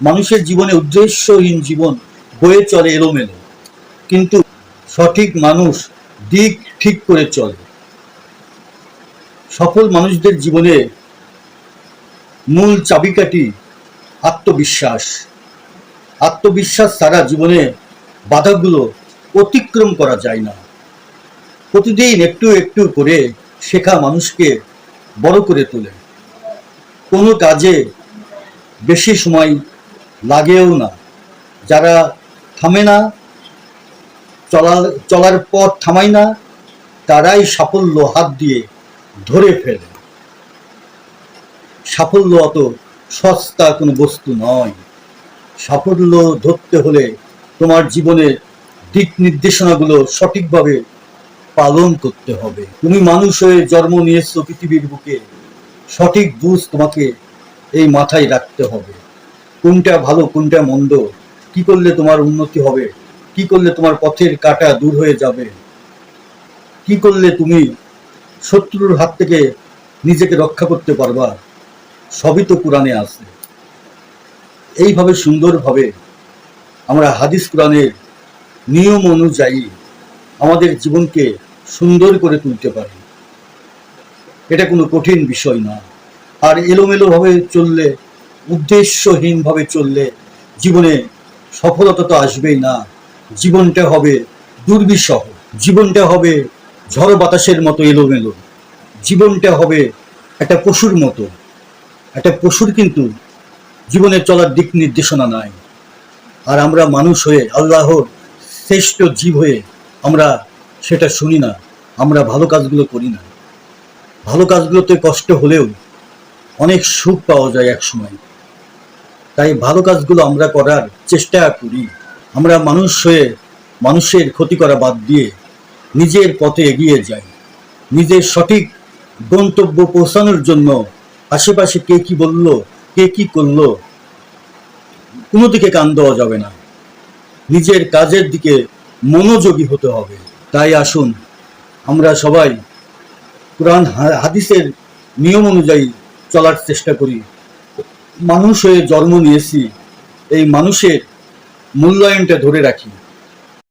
মানুষের জীবনে উদ্দেশ্যহীন জীবন বয়ে চলে এলোমেলো। কিন্তু সঠিক মানুষ দিক ঠিক করে চলে। সফল মানুষদের জীবনে মূল চাবিকাঠি আত্মবিশ্বাস। আত্মবিশ্বাস ছাড়া জীবনে বাধাগুলো অতিক্রম করা যায় না। প্রতিদিন একটু একটু করে শেখা মানুষকে বড় করে তোলে। কোনো কাজে বেশি সময় লাগেও না। যারা থামে না চলার চলার পথ থামায় না, তারাই সাফল্য হাত দিয়ে ধরে ফেলে। সাফল্য অত সস্তা কোনো বস্তু নয়। সাফল্য ধরতে হলে তোমার জীবনের দিক নির্দেশনাগুলো সঠিকভাবে পালন করতে হবে। তুমি মানুষ হয়ে জন্ম নিয়েছো পৃথিবীর বুকে। সঠিক বুঝ তোমাকে এই মাথায় রাখতে হবে। কোনটা ভালো, কোনটা মন্দ? কি করলে তোমার উন্নতি হবে? কি করলে তোমার পথের কাটা দূর হয়ে যাবে? কি করলে তুমি শত্রুর হাত থেকে নিজেকে রক্ষা করতে পারবা? সবই তো কোরআনে আছে। এইভাবে সুন্দরভাবে আমরা হাদিস কোরআনের নিয়ম অনুযায়ী আমাদের জীবনকে সুন্দর করে তুলতে পারি। এটা কোনো কঠিন বিষয় না। আর এলোমেলোভাবে চললে উদ্দেশ্যহীনভাবে চললে জীবনে সফলতা তো আসবেই না। জীবনটা হবে দুর্বিষহ। জীবনটা হবে ঝড় বাতাসের মতো এলোমেলো। জীবনটা হবে একটা পশুর মতো। একটা পশুর কিন্তু জীবনে চলার দিক নির্দেশনা নাই। আর আমরা মানুষ হয়ে, আল্লাহর শ্রেষ্ঠ জীব হয়ে আমরা সেটা শুনি না। আমরা ভালো কাজগুলো করি না। ভালো কাজগুলোতে কষ্ট হলেও অনেক সুখ পাওয়া যায় এক সময় তাই ভালো কাজগুলো আমরা করার চেষ্টা করি। আমরা মানুষ হয়ে মানুষের ক্ষতি করা বাদ দিয়ে নিজের পথে এগিয়ে যাই। নিজের সঠিক গন্তব্য পৌঁছানোর জন্য আশেপাশে কে কি বলল, কে কি করল, কোনো দিকে কান দেওয়া যাবে না। নিজের কাজের দিকে মনোযোগী হতে হবে। তাই আসুন, আমরা সবাই কোরআন, হাদিসের নিয়ম অনুযায়ী চলার চেষ্টা করি। মানুষ হয়ে জন্ম নিয়েছি এই মানুষের মূল্যায়নটা ধরে রাখি।